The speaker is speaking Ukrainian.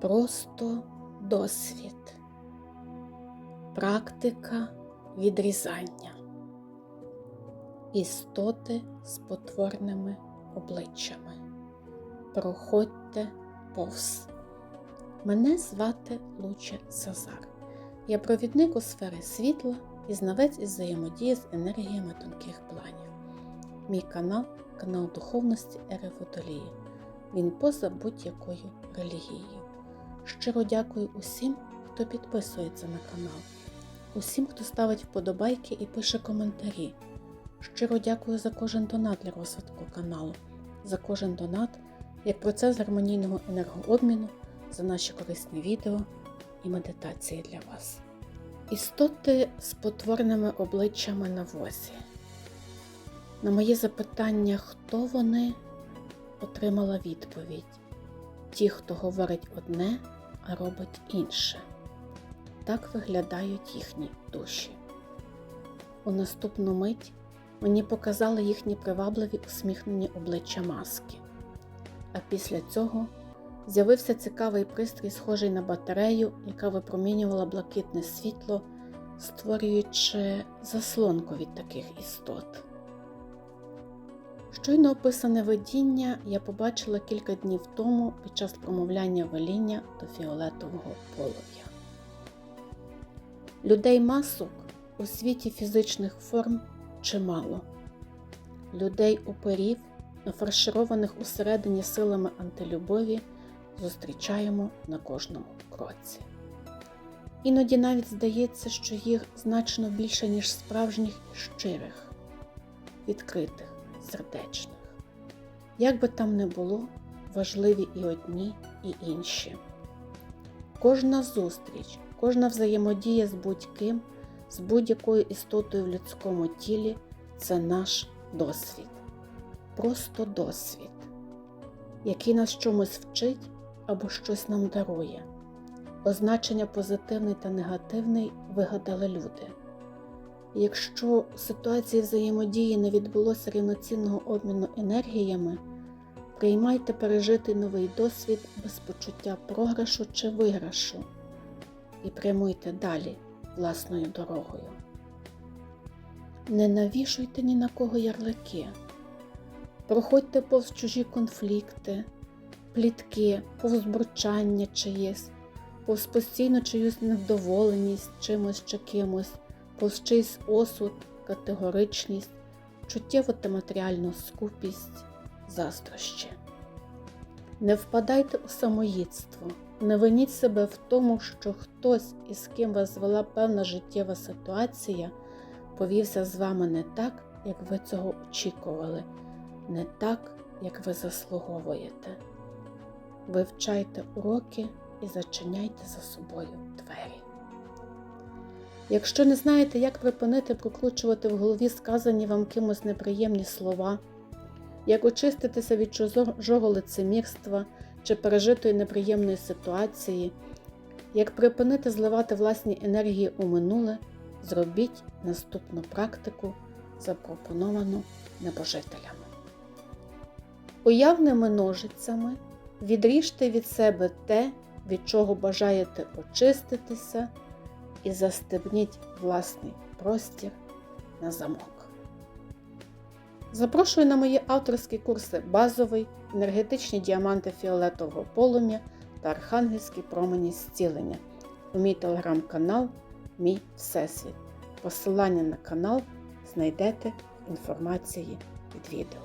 Просто досвід. Практика відрізання. Істоти з потворними обличчями. Проходьте повз. Мене звати Луче Сазар. Я провідник у сфері світла і знавець із взаємодії з енергіями тонких планів. Мій канал канал духовності Ери Водолії. Він поза будь-якою релігією. Щиро дякую усім, хто підписується на канал, усім, хто ставить вподобайки і пише коментарі. Щиро дякую за кожен донат для розвитку каналу, за кожен донат як процес гармонійного енергообміну, за наші корисні відео і медитації для вас. Істоти з потворними обличчями на возі. На моє запитання, хто вони, отримала відповідь: ті, хто говорить одне, робить інше. Так виглядають їхні душі. У наступну мить мені показали їхні привабливі усміхнені обличчя маски. А після цього з'явився цікавий пристрій, схожий на батарею, яка випромінювала блакитне світло, створюючи заслонку від таких істот. Щойно описане видіння я побачила кілька днів тому під час промовляння веління до фіолетового полум'я. Людей масок у світі фізичних форм чимало. Людей оперів, нафаршированих усередині силами антилюбові, зустрічаємо на кожному кроці. Іноді навіть здається, що їх значно більше, ніж справжніх і щирих, відкритих, сердечних. Як би там не було, важливі і одні, і інші. Кожна зустріч, кожна взаємодія з будь-ким, з будь-якою істотою в людському тілі це наш досвід. Просто досвід, який нас чомусь вчить або щось нам дарує. Означення позитивний та негативний вигадали люди. Якщо у ситуації взаємодії не відбулося рівноцінного обміну енергіями, приймайте пережитий новий досвід без почуття програшу чи виграшу і прямуйте далі власною дорогою. Не навішуйте ні на кого ярлики, проходьте повз чужі конфлікти, плітки, повз бурчання чиєсь, повз постійно чиюсь невдоволеність чимось чи кимось, повз осуд, категоричність, чуттєву та матеріальну скупість, заздрощі. Не впадайте у самоїдство, не виніть себе в тому, що хтось, із ким вас звела певна життєва ситуація, повівся з вами не так, як ви цього очікували, не так, як ви заслуговуєте. Вивчайте уроки і зачиняйте за собою двері. Якщо не знаєте, як припинити прокручувати в голові сказані вам кимось неприємні слова, як очиститися від чужого лицемірства чи пережитої неприємної ситуації, як припинити зливати власні енергії у минуле, зробіть наступну практику, запропоновану небожителями. Уявними ножицями відріжте від себе те, від чого бажаєте очиститися, і застебніть власний простір на замок. Запрошую на мої авторські курси базовий, енергетичні діаманти фіолетового полум'я та архангельські промені зцілення у мій телеграм-канал Мій Всесвіт. Посилання на канал знайдете в інформації під відео.